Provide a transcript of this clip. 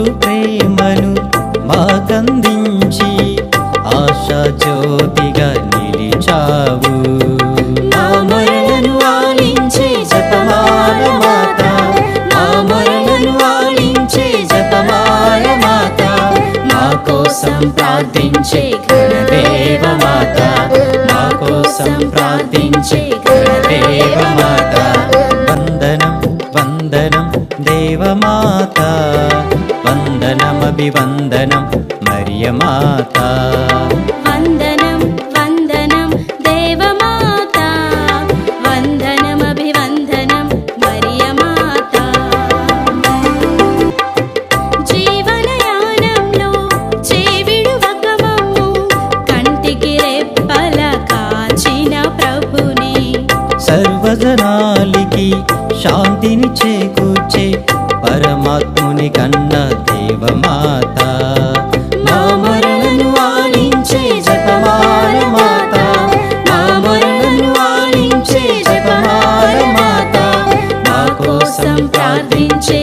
తోడు ప్రేమను మాకందించి ఆశా జ్యోతిగా నిలిచావు. కోసం ప్రార్థించే దేవమాత మా కోసం ప్రార్థించే దేవమాత దేవమాత వందనమభివందనం మరియమాత. వందనం వందనం దేవమాత వందనమభివందనం మరియమాత. జీవనయానంలో చేవిడువక మమ్ము కంటికి రెప్పల కాచిన ప్రభుని. సర్వజనాలికి శాంతిని చేకూర్చే పరమాత్ముని కన్న దేవమాత. మా మొరలను ఆలించే జపమాల మాత. మా మొరలను ఆలించే జపమాల మాత. మా కోసం ప్రార్థించే